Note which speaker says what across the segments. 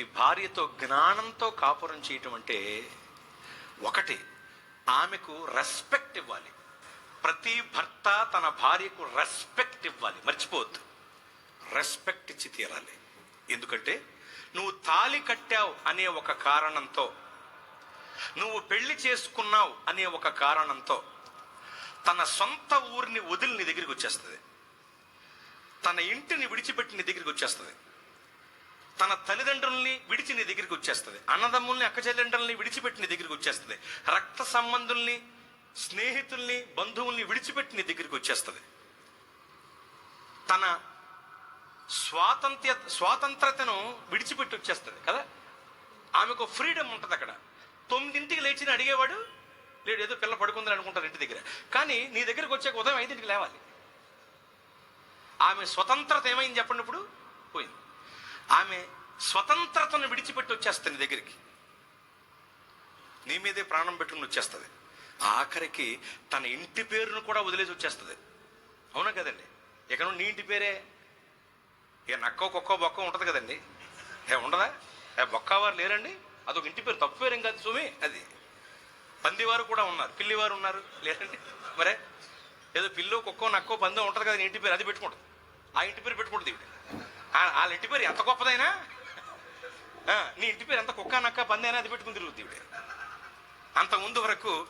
Speaker 1: ప్రతి భార్యతో జ్ఞానంతో కాపురం చేయటం అంటే ఒకటి. ఆమెకు రెస్పెక్ట్ ఇవ్వాలి. ప్రతి భర్త తన భార్యకు రెస్పెక్ట్ ఇవ్వాలి. మర్చిపోవద్దు. రెస్పెక్ట్ ఇచ్చి తీరాలి. ఎందుకంటే నువ్వు తాలి కట్టావు అనే ఒక కారణంతో నువ్వు పెళ్ళి చేసుకున్నావు అనే ఒక కారణంతో తన సొంత ఊరిని వదిలి నీ దగ్గరికి వచ్చేస్తుంది. తన ఇంటిని విడిచిపెట్టి నీ దగ్గరికి వచ్చేస్తుంది. తన తల్లిదండ్రుల్ని విడిచి నీ దగ్గరికి వచ్చేస్తుంది. అన్నదమ్ముల్ని అక్కచెల్లెండ్రుల్ని విడిచిపెట్టి నీ దగ్గరికి వచ్చేస్తుంది. రక్త సంబంధుల్ని స్నేహితుల్ని బంధువుల్ని విడిచిపెట్టి నీ దగ్గరికి వచ్చేస్తుంది. తన స్వాతంత్ర్య స్వాతంత్రతను విడిచిపెట్టి వచ్చేస్తుంది కదా? ఆమెకు ఫ్రీడమ్ ఉంటుంది అక్కడ. తొమ్మిదింటికి లేచి అడిగేవాడు లేడు ఏదో పిల్ల పడుకుందని అనుకుంటారు ఇంటి దగ్గర. కానీ నీ దగ్గరికి వచ్చాక ఉదయం ఐదింటికి లేవాలి. ఆమె స్వతంత్రత ఏమైంది చెప్పండి ఇప్పుడు? పోయింది. ఆమె స్వతంత్రతను విడిచిపెట్టి వచ్చేస్తుంది నీ దగ్గరికి. నీ మీదే ప్రాణం పెట్టుకుని వచ్చేస్తుంది. ఆఖరికి తన ఇంటి పేరును కూడా వదిలేసి వచ్చేస్తుంది. అవునా కదండి? ఎక్కడ నీ ఇంటి పేరే? ఇక నక్కో కుక్కో బొక్క ఉంటుంది కదండి. ఏ ఉండదా? ఏ బొక్కవారు లేరండి? అదొక ఇంటి పేరు తప్పు పేరేం కాదు సుమి అది. పందివారు కూడా ఉన్నారు. పిల్లివారు ఉన్నారు. లేరండి? మరే? ఏదో పిల్లో కుక్కో నక్కో పందో ఉంటుంది కదా ఇంటి పేరు అది పెట్టుకుంటుంది. ఆ ఇంటి పేరు పెట్టుకుంటుంది వాళ్ళ ఇంటి పేరు ఎంత గొప్పదైనా? నీ ఇంటి పేరు ఎంత కుక్క నక్క పందైనా అది పెట్టుకుని తిరుగుతుంది ఈవిడ అంత ముందు వరకు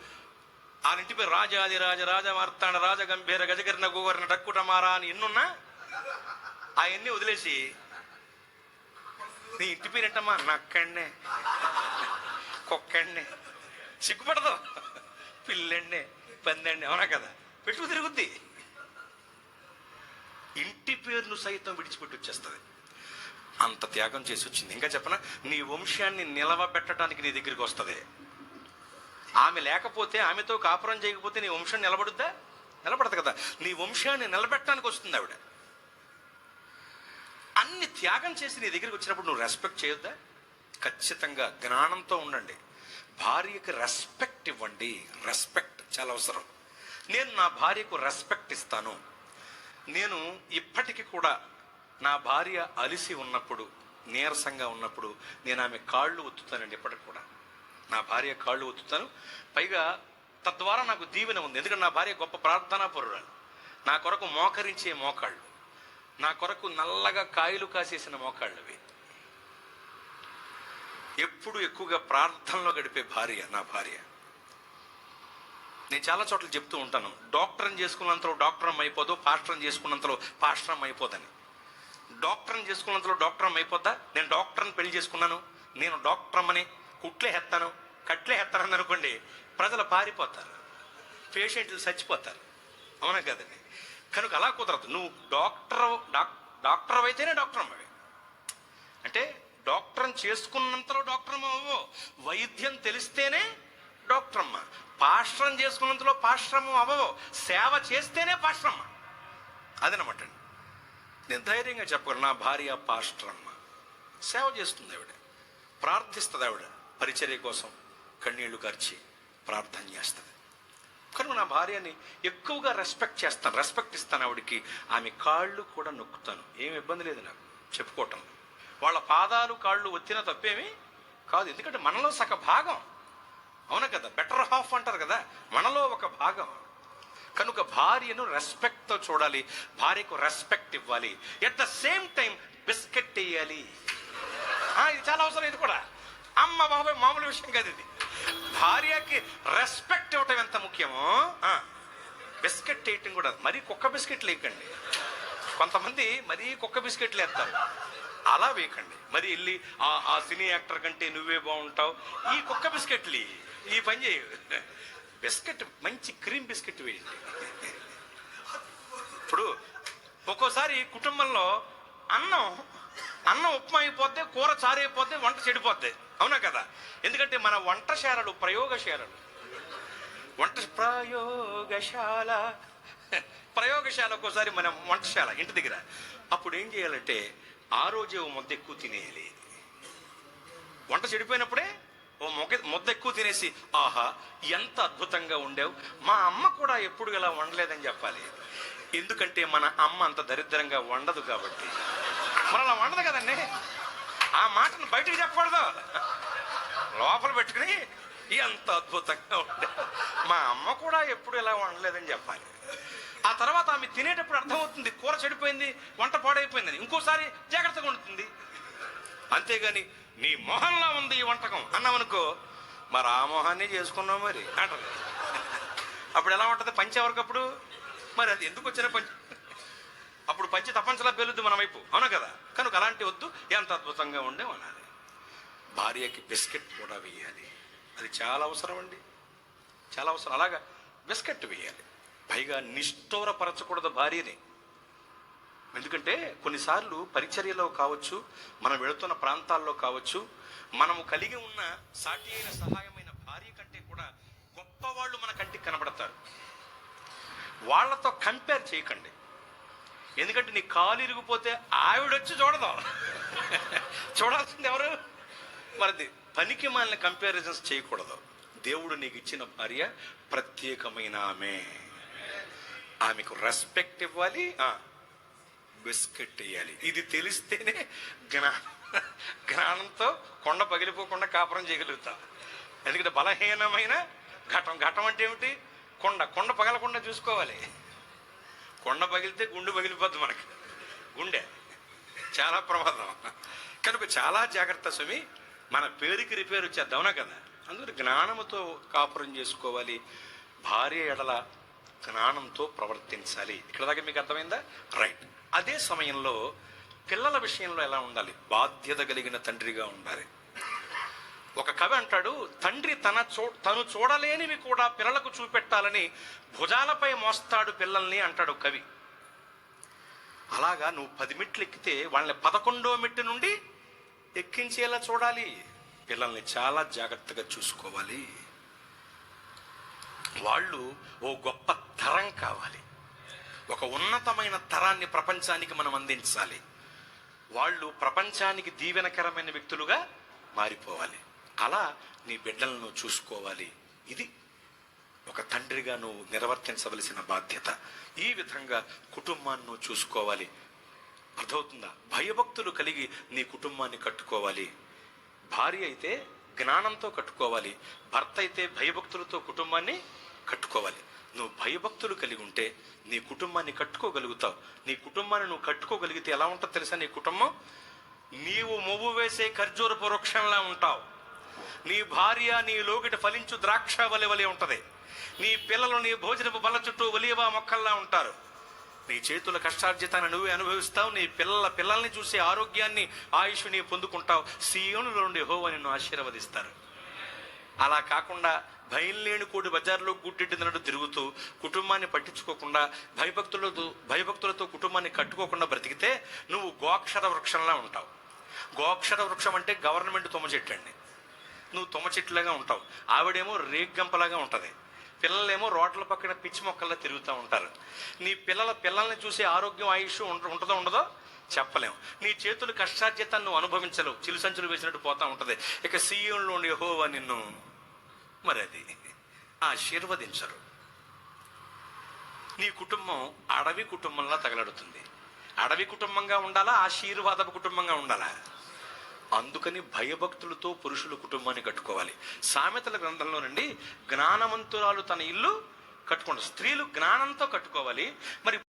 Speaker 1: వాళ్ళ ఇంటి పేరు రాజాది రాజ రాజ మార్తాండ రాజ గంభీర గజగర్ణ గోవర్ణ డక్కుటమారా అని ఎన్నున్నా అవన్నీ వదిలేసి నీ ఇంటి పేరు ఏంటమ్మా? నక్కండే. కుక్కండే. సిగ్గుపడదు. పిల్లండే పందండి. అవునా కదా? పెట్టుకు తిరుగుద్ది. ఇంటి పేరును సైతం విడిచిపెట్టి వచ్చేస్తుంది అంత త్యాగం చేసి వచ్చింది ఇంకా చెప్పనా? నీ వంశాన్ని నిలవబెట్టడానికి నీ దగ్గరికి వస్తుంది. ఆమె లేకపోతే ఆమెతో కాపురం చేయకపోతే నీ వంశం నిలబడుద్దా? నిలబడదు కదా. నీ వంశాన్ని నిలబెట్టడానికి వస్తుంది ఆవిడ. అన్ని త్యాగం చేసి నీ దగ్గరికి వచ్చినప్పుడు నువ్వు రెస్పెక్ట్ చేయొద్దా? ఖచ్చితంగా జ్ఞానంతో ఉండండి. భార్యకి రెస్పెక్ట్ ఇవ్వండి. రెస్పెక్ట్ చాలా అవసరం. నేను నా భార్యకు రెస్పెక్ట్ ఇస్తాను. నేను ఇప్పటికీ కూడా నా భార్య అలిసి ఉన్నప్పుడు నీరసంగా ఉన్నప్పుడు నేను ఆమె కాళ్ళు ఒత్తుతానండి ఇప్పటికి కూడా. నా భార్య కాళ్ళు ఒత్తుతాను. పైగా తద్వారా నాకు దీవెన ఉంది. ఎందుకంటే నా భార్య గొప్ప ప్రార్థనా పరురాలు నా కొరకు మోకరించే మోకాళ్ళు. నా కొరకు నల్లగా కాయలు కాసేసిన మోకాళ్ళు అవి. ఎప్పుడు ఎక్కువగా ప్రార్థనలో గడిపే భార్య నా భార్య. నేను చాలా చోట్ల చెప్తూ ఉంటాను. డాక్టర్ని చేసుకున్నంతలో డాక్టర్ అయిపోదు పాస్టర్ని చేసుకున్నంతలో పాస్టర్ అయిపోదని. డాక్టర్ని చేసుకున్నంతలో డాక్టర్ అయిపోద్దా? నేను డాక్టర్ని పెళ్ళి చేసుకున్నాను నేను డాక్టర్ అని కుట్లే హెత్తాను కట్లే హెత్తాను అనుకోండి ప్రజలు పారిపోతారు పేషెంట్లు చచ్చిపోతారు. అవునా కదండి? కనుక అలా కుదరదు. నువ్వు డాక్టర్ డాక్ డాక్టర్ అయితేనే డాక్టర్ అమ్మవి అంటే డాక్టర్ని చేసుకున్నంతలో డాక్టర్ అవ్వవు వైద్యం తెలిస్తేనే డాక్టర్ అమ్మ పాశ్రం చేసుకున్నంతలో పాశ్రమం అవ్వవు. సేవ చేస్తేనే పాశ్రమ్మ. అదనమాట. అండి నేను ధైర్యంగా చెప్పగలను నా భార్య పాశ్రమ్మ. సేవ చేస్తుంది ఆవిడ. ప్రార్థిస్తుంది ఆవిడ. పరిచర్య కోసం కన్నీళ్ళు ఖర్చి ప్రార్థన చేస్తుంది. కనుక నా భార్యని ఎక్కువగా రెస్పెక్ట్ చేస్తాను. రెస్పెక్ట్ ఇస్తాను ఆవిడకి. ఆమె కాళ్ళు కూడా నొక్కుతాను. ఏమి ఇబ్బంది లేదు నాకు. చెప్పుకోవటం. వాళ్ళ పాదాలు కాళ్ళు ఒత్తిన తప్పేమి కాదు. ఎందుకంటే మనలో సగ భాగం అవునా కదా బెటర్ హాఫ్ అంటారు కదా మనలో ఒక భాగం. కనుక భార్యను రెస్పెక్ట్తో చూడాలి భార్యకు రెస్పెక్ట్ ఇవ్వాలి. At the same time biscuit వేయాలి. ఇది చాలా అవసరం ఇది కూడా. అమ్మ బాబాయ్ మామూలు విషయం కాదు ఇది. భార్యకి రెస్పెక్ట్ ఇవ్వటం ఎంత ముఖ్యమో బిస్కెట్ వేయటం కూడా. మరీ కుక్క బిస్కెట్ లేకండి. కొంతమంది మరీ కుక్క బిస్కెట్లు వేస్తారు అలా వేయకండి. మరి వెళ్ళి ఆ ఆ సినీ యాక్టర్ కంటే నువ్వే బాగుంటావు. ఈ కుక్క బిస్కెట్లు ఈ పని చేయ. బిస్కెట్ మంచి క్రీమ్ బిస్కెట్ వేయండి. ఇప్పుడు ఒక్కోసారి కుటుంబంలో అన్నం అన్నం ఉప్మా అయిపోద్ది కూర చారు అయిపోద్ది వంట చెడిపోద్ది. అవునా కదా? ఎందుకంటే మన వంటశాలలు ప్రయోగశాలలు. వంట ప్రయోగశాల. ప్రయోగశాల ఒక్కోసారి మన వంటశాల ఇంటి దగ్గర. అప్పుడు ఏం చేయాలంటే ఆ రోజే ముద్ద ఎక్కువ తినేయాలి. వంట చెడిపోయినప్పుడే ఓ మొగ ముద్ద ఎక్కువ తినేసి ఆహా ఎంత అద్భుతంగా ఉండేవు. మా అమ్మ కూడా ఎప్పుడు ఇలా వండలేదని చెప్పాలి. ఎందుకంటే మన అమ్మ అంత దరిద్రంగా వండదు కాబట్టి. మరి అలా వండదు కదండి. ఆ మాటను బయటకు చెప్పకూడదు. లోపల పెట్టుకుని ఎంత అద్భుతంగా ఉండే మా అమ్మ కూడా ఎప్పుడు ఇలా వండలేదని చెప్పాలి. ఆ తర్వాత ఆమె తినేటప్పుడు అర్థమవుతుంది కూర చెడిపోయింది వంట పాడైపోయిందని. ఇంకోసారి జాగ్రత్తగా ఉంటుంది అంతేగాని నీ మొహంలా ఉంది ఈ వంటకం. అన్నామనుకో మరి ఆ మొహాన్ని చేసుకున్నావు మరి. అంటారు అప్పుడు ఎలా ఉంటుంది? పంచి ఎవరికప్పుడు మరి అది ఎందుకు వచ్చిన పంచి? అప్పుడు పంచి తప్పనిసలా పేలుద్ది మన వైపు. అవును కదా? కనుక అలాంటి వద్దు ఎంత అద్భుతంగా ఉండే అనాలి భార్యకి బిస్కెట్ కూడా వేయాలి. అది చాలా అవసరం అండి. చాలా అవసరం. అలాగా బిస్కెట్ వేయాలి. పైగా నిష్ఠూరపరచకూడదు భార్యని. ఎందుకంటే కొన్నిసార్లు పరిచర్యలో కావచ్చు మనం వెళుతున్న ప్రాంతాల్లో కావచ్చు మనము కలిగి ఉన్న సాటి అయిన సహాయమైన భార్య కంటే కూడా గొప్పవాళ్ళు మన కంటికి కనబడతారు. వాళ్ళతో కంపేర్ చేయకండి. ఎందుకంటే నీ కాలు ఇరిగిపోతే ఆవిడొచ్చి చూడదాం. చూడాల్సింది ఎవరు? మరి పనికి మనల్ని కంపారిజన్స్ చేయకూడదు. దేవుడు నీకు ఇచ్చిన భార్య ప్రత్యేకమైన ఆమె. ఆమెకు రెస్పెక్ట్ ఇవ్వాలి. ఆ, బిస్కెట్ వేయాలి. ఇది తెలిస్తేనే జ్ఞా జ్ఞానంతో కొండ పగిలిపోకుండా కాపురం చేయగలుగుతాం. ఎందుకంటే బలహీనమైన ఘటం ఘటం అంటే ఏమిటి? కొండ కొండ పగలకుండా చూసుకోవాలి. కొండ పగిలితే గుండు పగిలిపోద్ది మనకి. గుండె. చాలా ప్రమాదం. కనుక చాలా జాగ్రత్త స్వామి మన పేరుకి రిపేర్ వచ్చేద్దాం కదా. అందుకని జ్ఞానముతో కాపురం చేసుకోవాలి. భార్య ఎడల జ్ఞానంతో ప్రవర్తించాలి. ఇక్కడ దాకా మీకు అర్థమైందా? రైట్. అదే సమయంలో పిల్లల విషయంలో ఎలా ఉండాలి? బాధ్యత కలిగిన తండ్రిగా ఉండాలి. ఒక కవి అంటాడు తండ్రి తన చూ తను చూడలేనివి కూడా పిల్లలకు చూపెట్టాలని భుజాలపై మోస్తాడు పిల్లల్ని అంటాడు కవి. అలాగా నువ్వు పది మెట్లు ఎక్కితే వాళ్ళని పదకొండో మెట్టు నుండి ఎక్కించేలా చూడాలి. పిల్లల్ని చాలా జాగ్రత్తగా చూసుకోవాలి. వాళ్ళు ఓ గొప్ప తరం కావాలి. ఒక ఉన్నతమైన తరాన్ని ప్రపంచానికి మనం అందించాలి. వాళ్ళు ప్రపంచానికి దీవెనకరమైన వ్యక్తులుగా మారిపోవాలి. అలా నీ బిడ్డలను చూసుకోవాలి. ఇది ఒక తండ్రిగా నువ్వు నిర్వర్తించవలసిన బాధ్యత. ఈ విధంగా కుటుంబాన్ని నువ్వు చూసుకోవాలి. అర్థమవుతుందా? భయభక్తులు కలిగి నీ కుటుంబాన్ని కట్టుకోవాలి. భార్య అయితే జ్ఞానంతో కట్టుకోవాలి. భర్త అయితే భయభక్తులతో కుటుంబాన్ని కట్టుకోవాలి. నువ్వు భయభక్తులు కలిగి ఉంటే నీ కుటుంబాన్ని కట్టుకోగలుగుతావు. నీ కుటుంబాన్ని నువ్వు కట్టుకోగలిగితే ఎలా ఉంటుందో తెలుసా నీ కుటుంబం? నీవు మొవ్వు వేసే ఖర్జూరపు వృక్షంలా ఉంటావు. నీ భార్య నీ లోకిట ఫలించు ద్రాక్ష వలె వలె ఉంటుంది. నీ పిల్లలు నీ భోజనపు బల చుట్టూ ఒలియవా మొక్కల్లా ఉంటారు. నీ చేతుల కష్టార్జితాన్ని నువ్వే అనుభవిస్తావు. నీ పిల్లల పిల్లల్ని చూసే ఆరోగ్యాన్ని ఆయుష్ నీ పొందుకుంటావు. సీయోనులో నుండి హోవా నిన్ను ఆశీర్వదిస్తారు. అలా కాకుండా భయం లేని కోటి బజార్లో గుట్టిట్టినట్టు తిరుగుతూ కుటుంబాన్ని పట్టించుకోకుండా భయభక్తులతో భయభక్తులతో కుటుంబాన్ని కట్టుకోకుండా బ్రతికితే నువ్వు గోక్షర వృక్షంలా ఉంటావు. గోక్షర వృక్షం అంటే గవర్నమెంట్ తుమ్మ చెట్టు అండి. నువ్వు తుమ్మ చెట్టులాగా ఉంటావు. ఆవిడేమో రేగ్గంపలాగా ఉంటుంది. పిల్లలేమో రోడ్ల పక్కన పిచ్చి మొక్కల్లా తిరుగుతూ ఉంటారు. నీ పిల్లల పిల్లల్ని చూసే ఆరోగ్యం ఆయుష్ ఉంటుందో ఉండదో చెప్పలేము నీ చేతులు కష్టార్జితాన్ని నువ్వు అనుభవించలేవు. చిలుసంచులు వేసినట్టు పోతా ఉంటుంది. ఇక సీఎంలో ఉండే హోవా నిన్ను మరి అది ఆశీర్వదించరు. నీ కుటుంబం అడవి కుటుంబంలా తగలడుతుంది. అడవి కుటుంబంగా ఉండాలా ఆశీర్వాదపు కుటుంబంగా ఉండాలా? అందుకని భయభక్తులతో పురుషులు కుటుంబాన్ని కట్టుకోవాలి. సామెతల గ్రంథంలో నుండి జ్ఞానవంతురాలు తన ఇల్లు కట్టుకుంటారు స్త్రీలు జ్ఞానంతో కట్టుకోవాలి. మరి